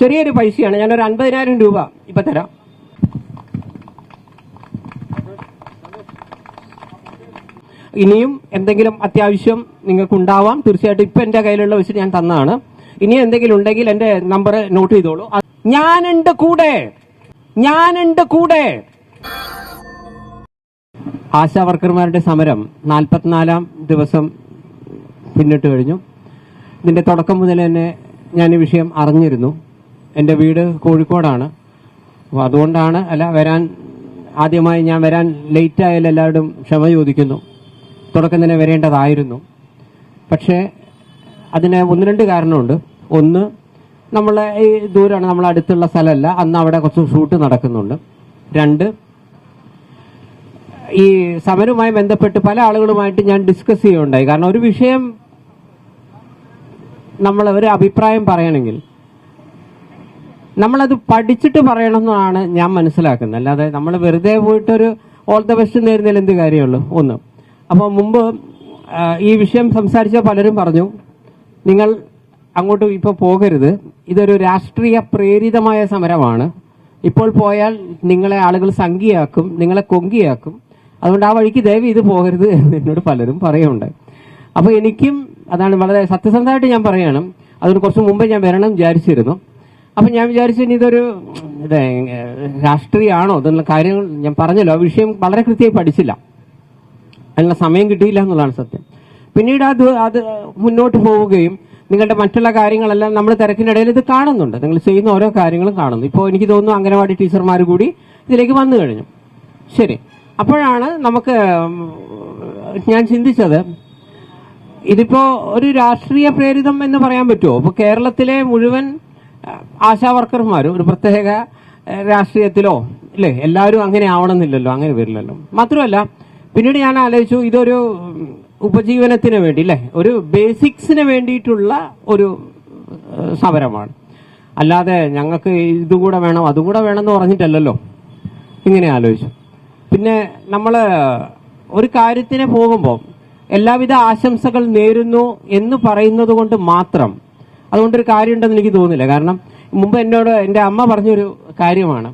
ചെറിയൊരു പൈസയാണ്. ഞാനൊരു അൻപതിനായിരം രൂപ ഇപ്പൊ തരാം. ഇനിയും എന്തെങ്കിലും അത്യാവശ്യം നിങ്ങൾക്ക് ഉണ്ടാവാം തീർച്ചയായിട്ടും ഇപ്പൊ എന്റെ കയ്യിലുള്ള വെച്ചിട്ട് ഞാൻ തന്നാണ് ഇനി എന്തെങ്കിലും ഉണ്ടെങ്കിൽ എന്റെ നമ്പർ നോട്ട് ചെയ്തോളൂ. ഞാനുണ്ട് കൂടെ. ഞാനുണ്ട് കൂടെ. ആശാ വർക്കർമാരുടെ സമരം നാൽപ്പത്തിനാലാം ദിവസം പിന്നിട്ട് കഴിഞ്ഞു. ഇതിന്റെ തുടക്കം മുതൽ തന്നെ ഞാൻ ഈ വിഷയം അറിഞ്ഞിരുന്നു. എന്റെ വീട് കോഴിക്കോടാണ്. അപ്പോൾ അതുകൊണ്ടാണ് അല്ല വരാൻ ആദ്യമായി ഞാൻ വരാൻ ലേറ്റ് ആയാലും എല്ലാവരും ക്ഷമ ചോദിക്കുന്നു. തുടക്കം തന്നെ വരേണ്ടതായിരുന്നു. പക്ഷേ അതിന് ഒന്ന് രണ്ട് കാരണമുണ്ട്. ഒന്ന് നമ്മളെ ഈ ദൂരമാണ് നമ്മൾ അടുത്തുള്ള സ്ഥലമല്ല. അന്ന് അവിടെ കുറച്ച് ഷൂട്ട് നടക്കുന്നുണ്ട്. രണ്ട് ഈ സമരവുമായി ബന്ധപ്പെട്ട് പല ആളുകളുമായിട്ട് ഞാൻ ഡിസ്കസ് ചെയ്യുകയുണ്ടായി. കാരണം ഒരു വിഷയം നമ്മൾ ഒരു അഭിപ്രായം പറയണമെങ്കിൽ നമ്മളത് പഠിച്ചിട്ട് പറയണമെന്നാണ് ഞാൻ മനസ്സിലാക്കുന്നത്. അല്ലാതെ നമ്മൾ വെറുതെ പോയിട്ടൊരു ഓൾ ദ ബെസ്റ്റ് നേരുന്നതിൽ എന്ത് കാര്യമുള്ളൂ? ഒന്ന്. അപ്പോൾ മുമ്പ് ഈ വിഷയം സംസാരിച്ച പലരും പറഞ്ഞു നിങ്ങൾ അങ്ങോട്ട് ഇപ്പോൾ പോകരുത്. ഇതൊരു രാഷ്ട്രീയ പ്രേരിതമായ സമരമാണ്. ഇപ്പോൾ പോയാൽ നിങ്ങളെ ആളുകൾ സംഖ്യയാക്കും നിങ്ങളെ കൊങ്കിയാക്കും. അതുകൊണ്ട് ആ വഴിക്ക് ദയവ് ഇത് പോകരുത് എന്ന് എന്നോട് പലരും പറയുന്നുണ്ട്. അപ്പോൾ എനിക്കും അതാണ് വളരെ സത്യസന്ധമായിട്ട് ഞാൻ പറയണം. അതിന് കുറച്ച് മുമ്പേ ഞാൻ വരണം വിചാരിച്ചിരുന്നു. അപ്പം ഞാൻ വിചാരിച്ചു ഇനി ഇതൊരു ഇത് രാഷ്ട്രീയമാണോ എന്നുള്ള കാര്യങ്ങൾ ഞാൻ പറഞ്ഞല്ലോ. ആ വിഷയം വളരെ കൃത്യമായി പഠിച്ചില്ല. അതിനുള്ള സമയം കിട്ടിയില്ല എന്നുള്ളതാണ് സത്യം. പിന്നീട് അത് അത് മുന്നോട്ട് പോവുകയും നിങ്ങളുടെ മറ്റുള്ള കാര്യങ്ങളെല്ലാം നമ്മൾ തിരക്കിനിടയിൽ ഇത് കാണുന്നുണ്ട്. നിങ്ങൾ ചെയ്യുന്ന ഓരോ കാര്യങ്ങളും കാണുന്നു. ഇപ്പോൾ എനിക്ക് തോന്നുന്നു അംഗനവാടി ടീച്ചർമാർ കൂടി ഇതിലേക്ക് വന്നു കഴിഞ്ഞു. ശരി. അപ്പോഴാണ് നമുക്ക് ഞാൻ ചിന്തിച്ചത് ഇതിപ്പോ ഒരു രാഷ്ട്രീയ പ്രേരിതം എന്ന് പറയാൻ പറ്റുമോ? അപ്പോൾ കേരളത്തിലെ മുഴുവൻ അഹ്, ആശാ വർക്കർമാരും ഒരു പ്രത്യേക രാഷ്ട്രീയത്തിലോ ഇല്ലേ? എല്ലാവരും അങ്ങനെ ആവണമെന്നില്ലല്ലോ അങ്ങനെ വരില്ലല്ലോ. മാത്രമല്ല പിന്നീട് ഞാൻ ആലോചിച്ചു ഇതൊരു ഉപജീവനത്തിന് വേണ്ടി അല്ലേ ഒരു ബേസിക്സിന് വേണ്ടിയിട്ടുള്ള ഒരു സമരമാണ് അല്ലാതെ ഞങ്ങൾക്ക് ഇതും കൂടെ വേണം അതും കൂടെ വേണമെന്ന് പറഞ്ഞിട്ടല്ലല്ലോ. ഇങ്ങനെ ആലോചിച്ചു. പിന്നെ നമ്മൾ ഒരു കാര്യത്തിന് പോകുമ്പോൾ എല്ലാവിധ ആശംസകൾ നേരുന്നു എന്ന് പറയുന്നത് കൊണ്ട് മാത്രം അതുകൊണ്ടൊരു കാര്യമുണ്ടെന്ന് എനിക്ക് തോന്നുന്നില്ല. കാരണം മുമ്പ് എന്നോട് എന്റെ അമ്മ പറഞ്ഞൊരു കാര്യമാണ്.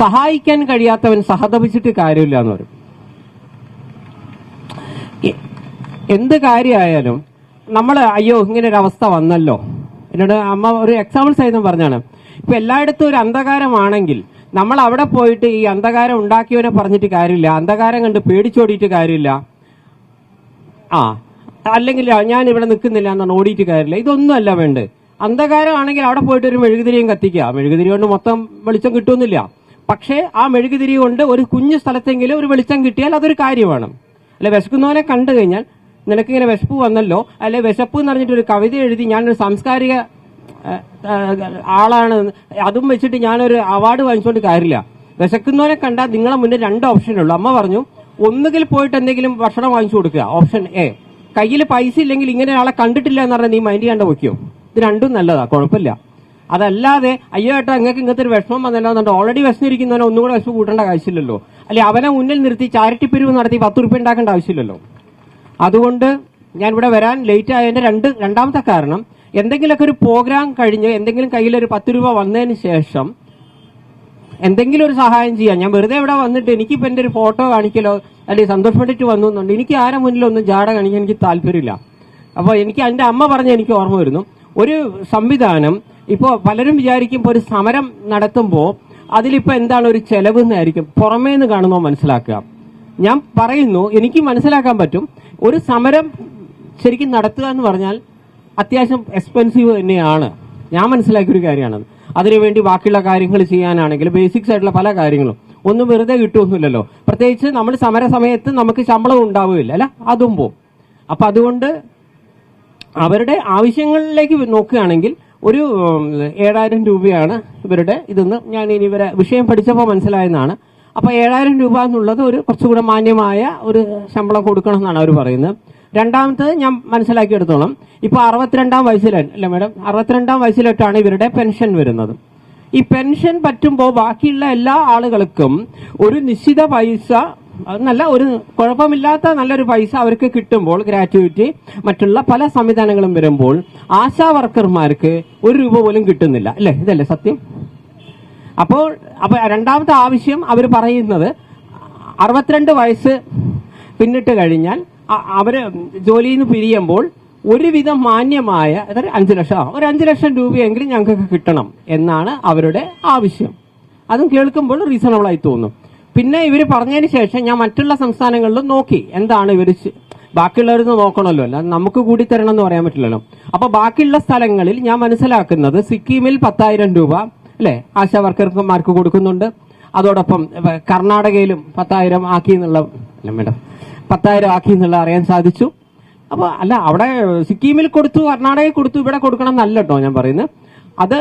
സഹായിക്കാൻ കഴിയാത്തവൻ സഹതപിച്ചിട്ട് കാര്യമില്ല എന്ന് പറയും. എന്ത് കാര്യമായാലും നമ്മൾ അയ്യോ ഇങ്ങനെ ഒരു അവസ്ഥ വന്നല്ലോ. എന്നോട് അമ്മ ഒരു എക്സാമ്പിൾ സഹിതം പറഞ്ഞാണ്. ഇപ്പൊ എല്ലായിടത്തും ഒരു അന്ധകാരമാണെങ്കിൽ നമ്മൾ അവിടെ പോയിട്ട് ഈ അന്ധകാരം ഉണ്ടാക്കിയവനെ പറഞ്ഞിട്ട് കാര്യമില്ല. അന്ധകാരം കണ്ട് പേടിച്ചോടിയിട്ട് കാര്യമില്ല. ആ അല്ലെങ്കിൽ ഞാൻ ഇവിടെ നിൽക്കുന്നില്ല എന്നാണ് ഓടിയിട്ട് കാര്യമില്ല ഇതൊന്നും അല്ല വേണ്ടത്. അന്ധകാരമാണെങ്കിൽ അവിടെ പോയിട്ട് ഒരു മെഴുകുതിരിയും കത്തിക്കുക. മെഴുകുതിരി കൊണ്ട് മൊത്തം വെളിച്ചം കിട്ടുന്നില്ല. പക്ഷേ ആ മെഴുകുതിരി കൊണ്ട് ഒരു കുഞ്ഞു സ്ഥലത്തെങ്കിലും ഒരു വെളിച്ചം കിട്ടിയാൽ അതൊരു കാര്യമാണ്. അല്ലെ വിശക്കുന്നവനെ കണ്ടു കഴിഞ്ഞാൽ നിനക്കിങ്ങനെ വിശപ്പ് വന്നല്ലോ അല്ലെ വിശപ്പ് എന്ന് പറഞ്ഞിട്ട് ഒരു കവിത എഴുതി ഞാനൊരു സാംസ്കാരിക ആളാണ്. അതും വെച്ചിട്ട് ഞാനൊരു അവാർഡ് വാങ്ങിച്ചുകൊണ്ട് കാര്യമില്ല വിശക്കുന്നവനെ കണ്ടാൽ നിങ്ങളെ മുന്നേ രണ്ട് ഓപ്ഷനുള്ളൂ അമ്മ പറഞ്ഞു ഒന്നുകിൽ പോയിട്ട് എന്തെങ്കിലും ഭക്ഷണം വാങ്ങിച്ചു കൊടുക്കുക. ഓപ്ഷൻ എ കയ്യിൽ പൈസ ഇല്ലെങ്കിൽ ഇങ്ങനെ ആളെ കണ്ടിട്ടില്ല എന്ന് പറഞ്ഞാൽ നീ മൈൻഡ് ചെയ്യാണ്ട് വയ്ക്കോ ഇത് രണ്ടും നല്ലതാ കുഴപ്പമില്ല. അതല്ലാതെ അയ്യോ ഏട്ടാ നിങ്ങൾക്ക് ഇങ്ങനത്തെ ഒരു വിഷമം വന്നല്ലോ എന്നുണ്ട് ഓൾറെഡി വിഷമിരിക്കുന്നവനെ ഒന്നും കൂടെ വിഷമം കൂട്ടേണ്ട ആവശ്യമില്ലല്ലോ. അല്ലെ അവനെ മുന്നിൽ നിർത്തി ചാരിറ്റി പിരിവ് നടത്തി പത്ത് റുപ്യ ഉണ്ടാക്കേണ്ട ആവശ്യമില്ലല്ലോ. അതുകൊണ്ട് ഞാൻ ഇവിടെ വരാൻ ലേറ്റ് ആയതിന്റെ രണ്ട് രണ്ടാമത്തെ കാരണം എന്തെങ്കിലുമൊക്കെ ഒരു പ്രോഗ്രാം കഴിഞ്ഞ് എന്തെങ്കിലും കയ്യിൽ ഒരു പത്ത് രൂപ വന്നതിന് ശേഷം എന്തെങ്കിലും ഒരു സഹായം ചെയ്യാം. ഞാൻ വെറുതെ ഇവിടെ വന്നിട്ട് എനിക്കിപ്പോ എന്റെ ഒരു ഫോട്ടോ കാണിക്കലോ അല്ലെങ്കിൽ സന്തോഷപ്പെട്ടിട്ട് വന്നു എന്നുണ്ട് എനിക്ക് ആരെ മുന്നിലൊന്നും ജാട കാണിക്കാൻ എനിക്ക് താല്പര്യമില്ല. അപ്പൊ എനിക്ക് എന്റെ അമ്മ പറഞ്ഞ എനിക്ക് ഓർമ്മ വരുന്നു. ഒരു സംവിധാനം ഇപ്പോ പലരും വിചാരിക്കും ഒരു സമരം നടത്തുമ്പോൾ അതിലിപ്പോ എന്താണ് ഒരു ചെലവ് എന്നായിരിക്കും പുറമേ നിന്ന് കാണുന്നോ മനസ്സിലാക്കുക. ഞാൻ പറയുന്നു എനിക്ക് മനസ്സിലാക്കാൻ പറ്റും. ഒരു സമരം ശരിക്കും നടത്തുക എന്ന് പറഞ്ഞാൽ അത്യാവശ്യം എക്സ്പെൻസീവ് തന്നെയാണ്. ഞാൻ മനസ്സിലാക്കിയ ഒരു കാര്യമാണ്. അതിനുവേണ്ടി ബാക്കിയുള്ള കാര്യങ്ങൾ ചെയ്യാനാണെങ്കിൽ ബേസിക്സ് ആയിട്ടുള്ള പല കാര്യങ്ങളും. ഒന്നും വെറുതെ കിട്ടുമൊന്നുമില്ലല്ലോ പ്രത്യേകിച്ച് നമ്മൾ സമര സമയത്ത് നമുക്ക് ശമ്പളം ഉണ്ടാവുകയില്ല അല്ല? അതും പോവും. അപ്പൊ അതുകൊണ്ട് അവരുടെ ആവശ്യങ്ങളിലേക്ക് നോക്കുകയാണെങ്കിൽ ഒരു ഏഴായിരം രൂപയാണ് ഇവരുടെ ഇതെന്ന് ഞാൻ ഇനി ഇവരെ വിഷയം പഠിച്ചപ്പോൾ മനസ്സിലായെന്നാണ്. അപ്പോൾ ഏഴായിരം രൂപ എന്നുള്ളത് ഒരു കുറച്ചുകൂടെ മാന്യമായ ഒരു ശമ്പളം കൊടുക്കണം എന്നാണ് അവർ പറയുന്നത്. രണ്ടാമത്തത് ഞാൻ മനസ്സിലാക്കിയെടുത്തോളം. ഇപ്പൊ അറുപത്തിരണ്ടാം വയസ്സിൽ അല്ല മാഡം അറുപത്തിരണ്ടാം വയസ്സിലോട്ടാണ് ഇവരുടെ പെൻഷൻ വരുന്നത്. ഈ പെൻഷൻ പറ്റുമ്പോൾ ബാക്കിയുള്ള എല്ലാ ആളുകൾക്കും ഒരു നിശ്ചിത പൈസ നല്ല ഒരു കുഴപ്പമില്ലാത്ത നല്ലൊരു പൈസ അവർക്ക് കിട്ടുമ്പോൾ ഗ്രാറ്റുവിറ്റി മറ്റുള്ള പല സംവിധാനങ്ങളും വരുമ്പോൾ ആശാ വർക്കർമാർക്ക് ഒരു രൂപ പോലും കിട്ടുന്നില്ല. അല്ലേ? ഇതല്ലേ സത്യം? അപ്പോൾ അപ്പൊ രണ്ടാമത്തെ ആവശ്യം അവർ പറയുന്നത് അറുപത്തിരണ്ട് വയസ്സ് പിന്നിട്ട് കഴിഞ്ഞാൽ അവർ ജോലിയിൽ നിന്ന് പിരിയുമ്പോൾ ഒരുവിധം മാന്യമായ അതായത് അഞ്ചു ലക്ഷം ഒരു അഞ്ചു ലക്ഷം രൂപയെങ്കിലും ഞങ്ങൾക്ക് കിട്ടണം എന്നാണ് അവരുടെ ആവശ്യം. അതും കേൾക്കുമ്പോൾ റീസണബിൾ ആയി തോന്നും. പിന്നെ ഇവർ പറഞ്ഞതിന് ശേഷം ഞാൻ മറ്റുള്ള സംസ്ഥാനങ്ങളിലും നോക്കി. എന്താണ് ഇവർ ബാക്കിയുള്ളവരിന്ന് നോക്കണമല്ലോ. അല്ല നമുക്ക് കൂടി തരണം എന്ന് പറയാൻ പറ്റില്ലല്ലോ. അപ്പൊ ബാക്കിയുള്ള സ്ഥലങ്ങളിൽ ഞാൻ മനസ്സിലാക്കുന്നത് സിക്കിമിൽ പത്തായിരം രൂപ അല്ലെ ആശാ വർക്കർമാർക്ക് കൊടുക്കുന്നുണ്ട്. അതോടൊപ്പം കർണാടകയിലും പത്തായിരം ആക്കി എന്നുള്ള മേഡം പത്തായിരം ആക്കി എന്നുള്ള അറിയാൻ സാധിച്ചു. അപ്പോൾ അല്ല അവിടെ സിക്കിമിൽ കൊടുത്തു കർണാടകയിൽ കൊടുത്തു ഇവിടെ കൊടുക്കണം എന്നല്ല കേട്ടോ ഞാൻ പറയുന്നത്. അത്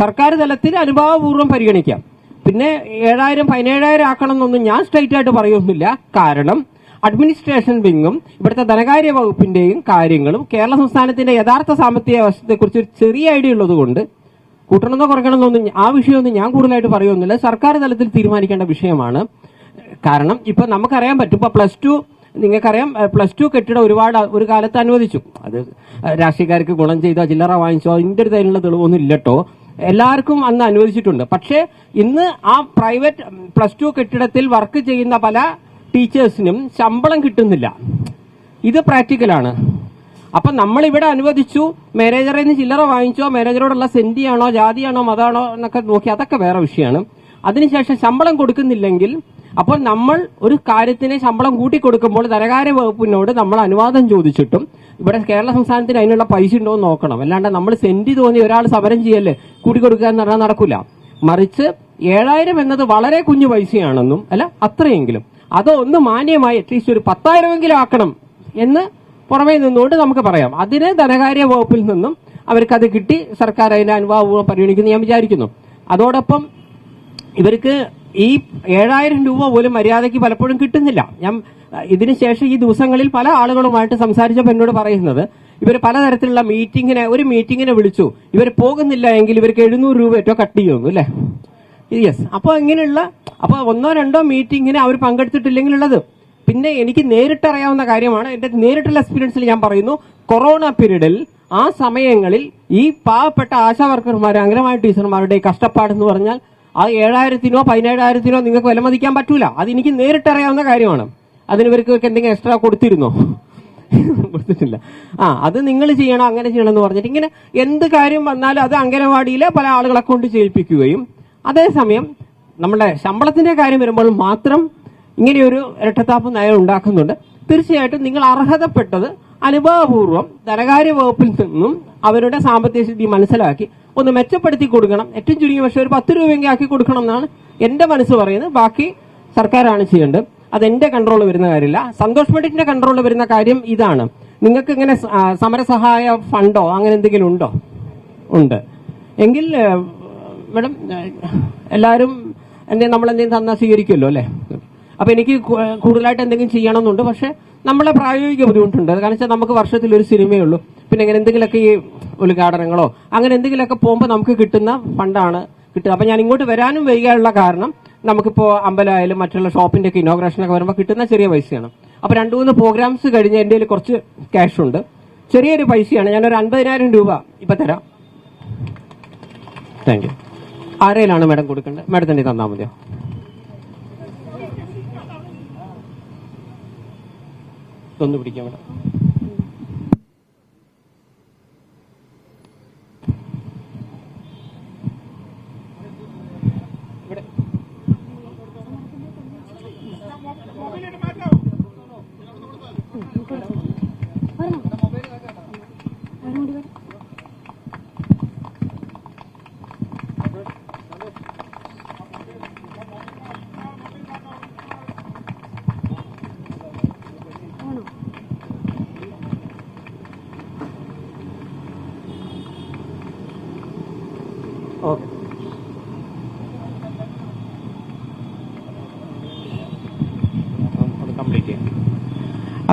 സർക്കാർ തലത്തിൽ അനുഭാവപൂർവം പരിഗണിക്കാം. പിന്നെ ഏഴായിരം പതിനേഴായിരം ആക്കണം എന്നൊന്നും ഞാൻ സ്ട്രൈറ്റ് ആയിട്ട് പറയുന്നില്ല. കാരണം അഡ്മിനിസ്ട്രേഷൻ വിങ്ങും ഇവിടുത്തെ ധനകാര്യ വകുപ്പിന്റെയും കാര്യങ്ങളും കേരള സംസ്ഥാനത്തിന്റെ യഥാർത്ഥ സാമ്പത്തിക വശത്തെക്കുറിച്ച് ഒരു ചെറിയ ഐഡിയ ഉള്ളതുകൊണ്ട് കൂട്ടണമെന്നോ കുറയ്ക്കണമെന്നൊന്നും ആ വിഷയമൊന്നും ഞാൻ കൂടുതലായിട്ട് പറയുന്നില്ല. സർക്കാർ തലത്തിൽ തീരുമാനിക്കേണ്ട വിഷയമാണ്. കാരണം ഇപ്പൊ നമുക്കറിയാൻ പറ്റും. ഇപ്പൊ പ്ലസ് ടു നിങ്ങൾക്കറിയാം പ്ലസ് ടു കെട്ടിടം ഒരുപാട് ഒരു കാലത്ത് അനുവദിച്ചു. അത് രാഷ്ട്രീയക്കാർക്ക് ഗുണം ചെയ്തോ ചില്ലറ വാങ്ങിച്ചോ അതിന്റെ ഒരു തരത്തിലുള്ള തെളിവൊന്നും ഇല്ലട്ടോ. എല്ലാവർക്കും അന്ന് അനുവദിച്ചിട്ടുണ്ട്. പക്ഷേ ഇന്ന് ആ പ്രൈവറ്റ് പ്ലസ് ടു കെട്ടിടത്തിൽ വർക്ക് ചെയ്യുന്ന പല ടീച്ചേഴ്സിനും ശമ്പളം കിട്ടുന്നില്ല. ഇത് പ്രാക്ടിക്കലാണ് അപ്പൊ നമ്മൾ ഇവിടെ അനുവദിച്ചു മാനേജറിൽ നിന്ന് ചില്ലറ വാങ്ങിച്ചോ മാനേജറോടുള്ള സെന്റിയാണോ ജാതിയാണോ മതാണോ എന്നൊക്കെ നോക്കി അതൊക്കെ വേറെ വിഷയമാണ്. അതിനുശേഷം ശമ്പളം കൊടുക്കുന്നില്ലെങ്കിൽ അപ്പോൾ നമ്മൾ ഒരു കാര്യത്തിന് ശമ്പളം കൂട്ടിക്കൊടുക്കുമ്പോൾ ധനകാര്യ വകുപ്പിനോട് നമ്മൾ അനുവാദം ചോദിച്ചിട്ടും ഇവിടെ കേരള സംസ്ഥാനത്തിന് അതിനുള്ള പൈസ ഉണ്ടോ എന്ന് നോക്കണം. അല്ലാണ്ട് നമ്മൾ സെന്റ് തോന്നി ഒരാൾ സമരം ചെയ്യല്ലേ? കൂട്ടിക്കൊടുക്കുക എന്ന് പറഞ്ഞാൽ നടക്കില്ല മറിച്ച് ഏഴായിരം എന്നത് വളരെ കുഞ്ഞു പൈസയാണെന്നും അല്ല അത്രയെങ്കിലും. അതൊന്ന് മാന്യമായി അറ്റ്ലീസ്റ്റ് ഒരു പത്തായിരമെങ്കിലും ആക്കണം എന്ന് പുറമേ നിന്നുകൊണ്ട് നമുക്ക് പറയാം. അതിന് ധനകാര്യ വകുപ്പിൽ നിന്നും അവർക്ക് അത് കിട്ടി. സർക്കാർ അതിന്റെ അനുഭവം പരിഗണിക്കുന്നു ഞാൻ വിചാരിക്കുന്നു. അതോടൊപ്പം ഇവർക്ക് ഈ ഏഴായിരം രൂപ പോലും മര്യാദയ്ക്ക് പലപ്പോഴും കിട്ടുന്നില്ല. ഞാൻ ഇതിനുശേഷം ഈ ദിവസങ്ങളിൽ പല ആളുകളുമായിട്ട് സംസാരിച്ചപ്പോൾ എന്നോട് പറയുന്നത് ഇവർ പലതരത്തിലുള്ള മീറ്റിങ്ങിനെ ഒരു മീറ്റിങ്ങിനെ വിളിച്ചു. ഇവർ പോകുന്നില്ല എങ്കിൽ ഇവർക്ക് എഴുന്നൂറ് രൂപ ഏറ്റവും കട്ട് ചെയ്യുന്നു അല്ലേ? യെസ് അപ്പോൾ ഇങ്ങനെയുള്ള അപ്പോൾ ഒന്നോ രണ്ടോ മീറ്റിങ്ങിന് അവർ പങ്കെടുത്തിട്ടില്ലെങ്കിൽ ഉള്ളത് പിന്നെ എനിക്ക് നേരിട്ടറിയാവുന്ന കാര്യമാണ് എന്റെ നേരിട്ടുള്ള എക്സ്പീരിയൻസിൽ ഞാൻ പറയുന്നു കൊറോണ പീരീഡിൽ ആ സമയങ്ങളിൽ ഈ പാവപ്പെട്ട ആശാ വർക്കർമാർ ടീച്ചർമാരുടെ കഷ്ടപ്പാടെന്ന് പറഞ്ഞാൽ ആ ഏഴായിരത്തിനോ പതിനേഴായിരത്തിനോ നിങ്ങൾക്ക് വിലമതിക്കാൻ പറ്റൂല. അത് എനിക്ക് നേരിട്ടറിയാവുന്ന കാര്യമാണ്. അതിന് ഇവർക്ക് എന്തെങ്കിലും എക്സ്ട്രാ കൊടുത്തിരുന്നോ? കൊടുത്തിട്ടില്ല. ആ അത് നിങ്ങൾ ചെയ്യണം അങ്ങനെ ചെയ്യണം എന്ന് പറഞ്ഞിട്ട് ഇങ്ങനെ എന്ത് കാര്യം വന്നാലും അത് അംഗനവാടിയിലെ പല ആളുകളെ കൊണ്ട് ചെയ്യിപ്പിക്കുകയും അതേസമയം നമ്മുടെ ശമ്പളത്തിന്റെ കാര്യം വരുമ്പോൾ മാത്രം ഇങ്ങനെയൊരു ഇരട്ടത്താപ്പ് നയം ഉണ്ടാക്കുന്നുണ്ട്. തീർച്ചയായിട്ടും നിങ്ങൾ അർഹതപ്പെട്ടത് അനുഭവപൂർവം ധനകാര്യ വകുപ്പിൽ നിന്നും അവരുടെ സാമ്പത്തിക സ്ഥിതി മനസ്സിലാക്കി ഒന്ന് മെച്ചപ്പെടുത്തി കൊടുക്കണം. ഏറ്റവും ചുരുങ്ങിയ പക്ഷേ ഒരു പത്ത് രൂപയെങ്കിലും ആക്കി കൊടുക്കണം എന്നാണ് എന്റെ മനസ്സ് പറയുന്നത്. ബാക്കി സർക്കാരാണ് ചെയ്യേണ്ടത്. അത് എന്റെ കൺട്രോളിൽ വരുന്ന കാര്യമില്ല. സന്തോഷ് മെഡിറ്റിന്റെ കൺട്രോളിൽ വരുന്ന കാര്യം ഇതാണ്. നിങ്ങൾക്ക് ഇങ്ങനെ സമരസഹായ ഫണ്ടോ അങ്ങനെ എന്തെങ്കിലും ഉണ്ടോ? ഉണ്ട്. എങ്കിൽ മേഡം എല്ലാവരും എന്തെങ്കിലും നമ്മൾ എന്തെങ്കിലും തന്നാൽ സ്വീകരിക്കുമല്ലോ അല്ലേ? അപ്പൊ എനിക്ക് കൂടുതലായിട്ട് എന്തെങ്കിലും ചെയ്യണമെന്നുണ്ട്. പക്ഷെ നമ്മളെ പ്രായോഗിക ബുദ്ധിമുട്ടുണ്ട്. കാരണം വെച്ചാൽ നമുക്ക് വർഷത്തിൽ ഒരു സിനിമയേ ഉള്ളൂ. പിന്നെ ഇങ്ങനെ എന്തെങ്കിലുമൊക്കെ ഈ ഉദ്ഘാടനങ്ങളോ അങ്ങനെ എന്തെങ്കിലുമൊക്കെ പോകുമ്പോൾ നമുക്ക് കിട്ടുന്ന ഫണ്ടാണ് കിട്ടുക അപ്പൊ ഞാൻ ഇങ്ങോട്ട് വരാനും വൈകാനുള്ള കാരണം നമുക്കിപ്പോ അമ്പലമായാലും മറ്റുള്ള ഷോപ്പിന്റെ ഒക്കെ ഇനോഗ്രേഷൻ ഒക്കെ വരുമ്പോൾ കിട്ടുന്ന ചെറിയ പൈസയാണ്. അപ്പൊ രണ്ടു മൂന്ന് പ്രോഗ്രാംസ് കഴിഞ്ഞ് എന്റെ കയ്യിൽ കുറച്ച് ക്യാഷ് ഉണ്ട് ചെറിയൊരു പൈസയാണ്. ഞാനൊരു അൻപതിനായിരം രൂപ ഇപ്പൊ തരാം. താങ്ക് യു ആരെയിലാണ് മാഡം കൊടുക്കേണ്ടത്? മാഡത്തിന്റെ തന്നാൽ മതിയോ? ഒന്ന് പിടിക്കാം മാഡം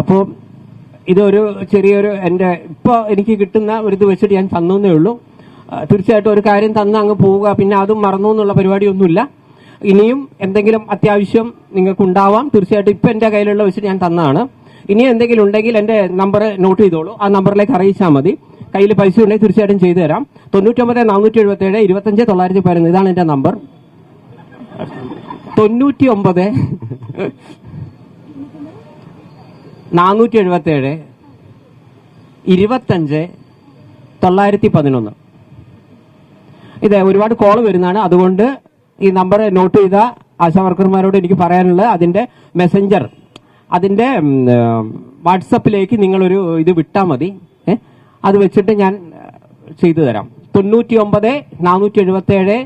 അപ്പോൾ ഇതൊരു ചെറിയൊരു എന്റെ ഇപ്പോൾ എനിക്ക് കിട്ടുന്ന ഒരു ഇത് വെച്ചിട്ട് ഞാൻ തന്നേ ഉള്ളൂ. തീർച്ചയായിട്ടും ഒരു കാര്യം തന്ന് അങ്ങ് പോവുക പിന്നെ അതും മറന്നു എന്നുള്ള പരിപാടിയൊന്നുമില്ല. ഇനിയും എന്തെങ്കിലും അത്യാവശ്യം നിങ്ങൾക്ക് ഉണ്ടാവാം തീർച്ചയായിട്ടും ഇപ്പൊ എന്റെ കയ്യിലുള്ള വെച്ചിട്ട് ഞാൻ തന്നാണ്. ഇനി എന്തെങ്കിലും ഉണ്ടെങ്കിൽ എന്റെ നമ്പർ നോട്ട് ചെയ്തോളൂ. ആ നമ്പറിലേക്ക് അറിയിച്ചാൽ മതി. കയ്യിൽ പൈസ ഉണ്ടെങ്കിൽ തീർച്ചയായിട്ടും ചെയ്തു തരാം. തൊണ്ണൂറ്റൊമ്പത് നാനൂറ്റി എഴുപത്തി ഏഴ് ഇരുപത്തഞ്ച് തൊള്ളായിരത്തി പതിനൊന്ന്. ഇതാണ് എന്റെ നമ്പർ. തൊണ്ണൂറ്റി ഒമ്പത് നാനൂറ്റി എഴുപത്തി ഏഴ് ഇരുപത്തഞ്ച് തൊള്ളായിരത്തി പതിനൊന്ന് ഇത് ഒരുപാട് കോൾ വരുന്നതാണ്. അതുകൊണ്ട് ഈ നമ്പർ നോട്ട് ചെയ്ത ആശാ വർക്കർമാരോട് എനിക്ക് പറയാനുള്ളത് അതിന്റെ മെസ്സഞ്ചർ അതിന്റെ വാട്സപ്പിലേക്ക് നിങ്ങളൊരു ഇത് വിട്ടാൽ മതി. അത് വെച്ചിട്ട് ഞാൻ ചെയ്തു തരാം. തൊണ്ണൂറ്റി ഒമ്പത് നാനൂറ്റി എഴുപത്തി ഏഴ്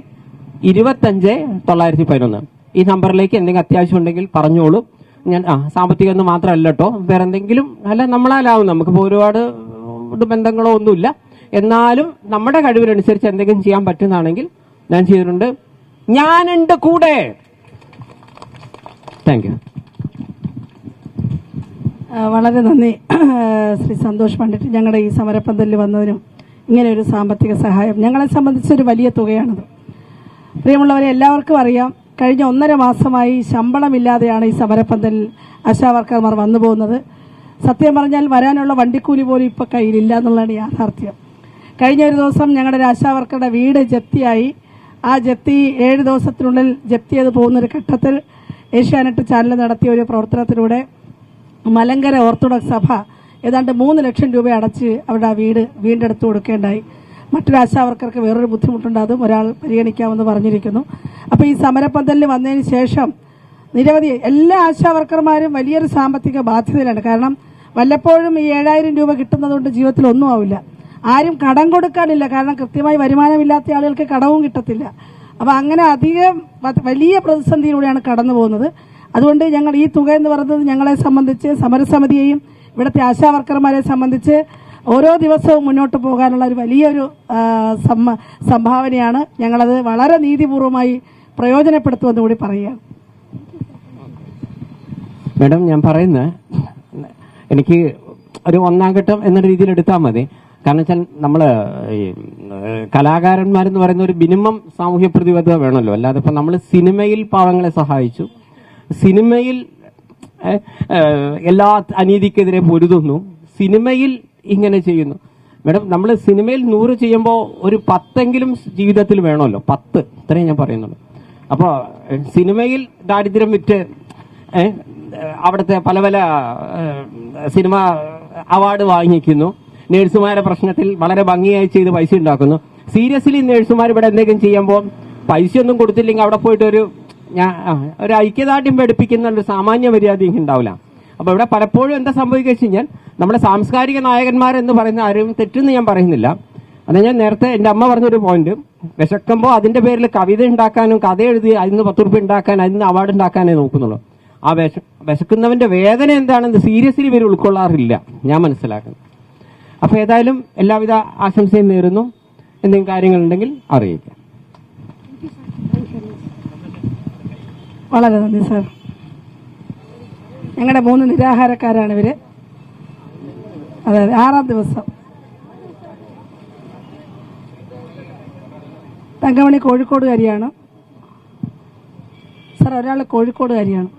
ഇരുപത്തഞ്ച് തൊള്ളായിരത്തി പതിനൊന്ന് ഈ നമ്പറിലേക്ക് എന്തെങ്കിലും അത്യാവശ്യം ഉണ്ടെങ്കിൽ പറഞ്ഞോളൂ. ഞാൻ ആ സാമ്പത്തികം എന്ന് മാത്രമല്ല കേട്ടോ വേറെ എന്തെങ്കിലും അല്ല നമ്മളാലാവും നമുക്കിപ്പോൾ ഒരുപാട് ബന്ധങ്ങളോ ഒന്നുമില്ല. എന്നാലും നമ്മുടെ കഴിവിനനുസരിച്ച് എന്തെങ്കിലും ചെയ്യാൻ പറ്റുന്നതാണെങ്കിൽ ഞാൻ ചെയ്തിട്ടുണ്ട്. ഞാനുണ്ട് കൂടെ. താങ്ക് യു വളരെ നന്ദി. ശ്രീ സന്തോഷ് പണ്ഡിറ്റ്. ഞങ്ങളുടെ ഈ സമരപ്പന്തലിൽ വന്നതിനും ഇങ്ങനെ ഒരു സാമ്പത്തിക സഹായം ഞങ്ങളെ സംബന്ധിച്ചൊരു വലിയ തുകയാണത്. പ്രിയമുള്ളവരെ എല്ലാവർക്കും അറിയാം കഴിഞ്ഞ ഒന്നര മാസമായി ശമ്പളമില്ലാതെയാണ് ഈ സമരപ്പന്തലിൽ ആശാവർക്കർമാർ വന്നു പോകുന്നത്. സത്യം പറഞ്ഞാൽ വരാനുള്ള വണ്ടിക്കൂലി പോലും ഇപ്പൊ കയ്യിലില്ല എന്നുള്ളതാണ് യാഥാർത്ഥ്യം. കഴിഞ്ഞ ഒരു ദിവസം ഞങ്ങളുടെ ഒരു ആശാ വർക്കറുടെ വീട് ജപ്തിയായി. ആ ജപ്തി ഏഴ് ദിവസത്തിനുള്ളിൽ ജപ്തി ചെയ്ത് പോകുന്നൊരു ഘട്ടത്തിൽ ഏഷ്യാനെറ്റ് ചാനൽ നടത്തിയ ഒരു പ്രവർത്തനത്തിലൂടെ മലങ്കര ഓർത്തഡോക്സ് സഭ ഏതാണ്ട് മൂന്ന് ലക്ഷം രൂപ അടച്ച് അവരുടെ ആ വീട് വീണ്ടെടുത്ത് കൊടുക്കേണ്ടായി. മറ്റൊരു ആശാവർക്കർക്ക് വേറൊരു ബുദ്ധിമുട്ടുണ്ട്. അതും ഒരാൾ പരിഗണിക്കാമെന്ന് പറഞ്ഞിരിക്കുന്നു. അപ്പോൾ ഈ സമരപ്പന്തലിൽ വന്നതിന് ശേഷം നിരവധി എല്ലാ ആശാവർക്കർമാരും വലിയൊരു സാമ്പത്തിക ബാധ്യതയിലാണ്. കാരണം വല്ലപ്പോഴും ഈ ഏഴായിരം രൂപ കിട്ടുന്നതുകൊണ്ട് ജീവിതത്തിൽ ഒന്നും ആവില്ല. ആരും കടം കൊടുക്കാനില്ല. കാരണം കൃത്യമായി വരുമാനമില്ലാത്ത ആളുകൾക്ക് കടവും കിട്ടത്തില്ല. അപ്പോൾ അങ്ങനെ അധികം വലിയ പ്രതിസന്ധിയിലൂടെയാണ് കടന്നു പോകുന്നത്. അതുകൊണ്ട് ഞങ്ങൾ ഈ തുക എന്ന് പറയുന്നത് ഞങ്ങളെ സംബന്ധിച്ച് സമരസമിതിയെയും ഇവിടുത്തെ ആശാവർക്കർമാരെ സംബന്ധിച്ച് ഓരോ ദിവസവും മുന്നോട്ട് പോകാനുള്ള ഒരു വലിയൊരു സംഭാവനയാണ് ഞങ്ങളത് വളരെ നീതിപൂർവമായി പ്രയോജനപ്പെടുത്തുമെന്ന് കൂടി പറയുകയാണ്. മാഡം ഞാൻ പറയുന്നത് എനിക്ക് ഒരു ഒന്നാം ഘട്ടം എന്ന രീതിയിൽ എടുത്താൽ മതി. കാരണം വെച്ചാൽ നമ്മൾ ഈ കലാകാരന്മാരെന്ന് പറയുന്ന ഒരു മിനിമം സാമൂഹ്യ പ്രതിബദ്ധത വേണമല്ലോ. അല്ലാതെ ഇപ്പൊ നമ്മൾ സിനിമയിൽ പാവങ്ങളെ സഹായിച്ചു. സിനിമയിൽ എല്ലാ അനീതിക്കെതിരെ പൊരുതുന്നു. സിനിമയിൽ ഇങ്ങനെ ചെയ്യുന്നു. മേഡം നമ്മൾ സിനിമയിൽ നൂറ് ചെയ്യുമ്പോൾ ഒരു പത്തെങ്കിലും ജീവിതത്തിൽ വേണമല്ലോ. പത്ത്. ഇത്രയും ഞാൻ പറയുന്നുള്ളൂ. അപ്പോൾ സിനിമയിൽ ദാരിദ്ര്യം വിറ്റ് അവിടുത്തെ പല പല സിനിമ അവാർഡ് വാങ്ങിക്കുന്നു. നേഴ്സുമാരുടെ പ്രശ്നത്തിൽ വളരെ ഭംഗിയായി ചെയ്ത് പൈസ ഉണ്ടാക്കുന്നു. സീരിയസ്ലി നേഴ്സുമാർ ഇവിടെ എന്തെങ്കിലും ചെയ്യുമ്പോൾ പൈസ ഒന്നും കൊടുത്തില്ലെങ്കിൽ അവിടെ പോയിട്ട് ഒരു ഞാൻ ഒരു ഐക്യദാർഢ്യം പഠിപ്പിക്കുന്ന ഒരു സാമാന്യ മര്യാദ ഉണ്ടാവില്ല. അപ്പോൾ ഇവിടെ പലപ്പോഴും എന്താ സംഭവിക്കുക വെച്ച് കഴിഞ്ഞാൽ നമ്മുടെ സാംസ്കാരിക നായകന്മാർ എന്ന് പറയുന്ന ആരും തെറ്റെന്ന് ഞാൻ പറയുന്നില്ല. അത് ഞാൻ നേരത്തെ എന്റെ അമ്മ പറഞ്ഞൊരു പോയിന്റ് വിശക്കുമ്പോൾ അതിന്റെ പേരിൽ കവിത ഉണ്ടാക്കാനും കഥ എഴുതി അതിന് പത്ത് റുപ്യ ഉണ്ടാക്കാൻ അതിന് അവാർഡ് ഉണ്ടാക്കാനേ നോക്കുന്നുള്ളൂ. ആ വിശ വിശക്കുന്നവന്റെ വേദന എന്താണെന്ന് സീരിയസ്ലി ഇവർ ഉൾക്കൊള്ളാറില്ല. ഞാൻ മനസ്സിലാക്കുന്നു. അപ്പോൾ ഏതായാലും എല്ലാവിധ ആശംസയും നേരുന്നു. എന്തെങ്കിലും കാര്യങ്ങളുണ്ടെങ്കിൽ അറിയിക്കാം. വളരെ നന്ദി സാർ. ഞങ്ങളുടെ മൂന്ന് നിരാഹാരക്കാരാണ് അതെ അതെ ആറാം ദിവസം. തങ്കമണി കോഴിക്കോടുകാരിയാണ്. സാർ ഒരാൾ കോഴിക്കോടുകാരിയാണ്.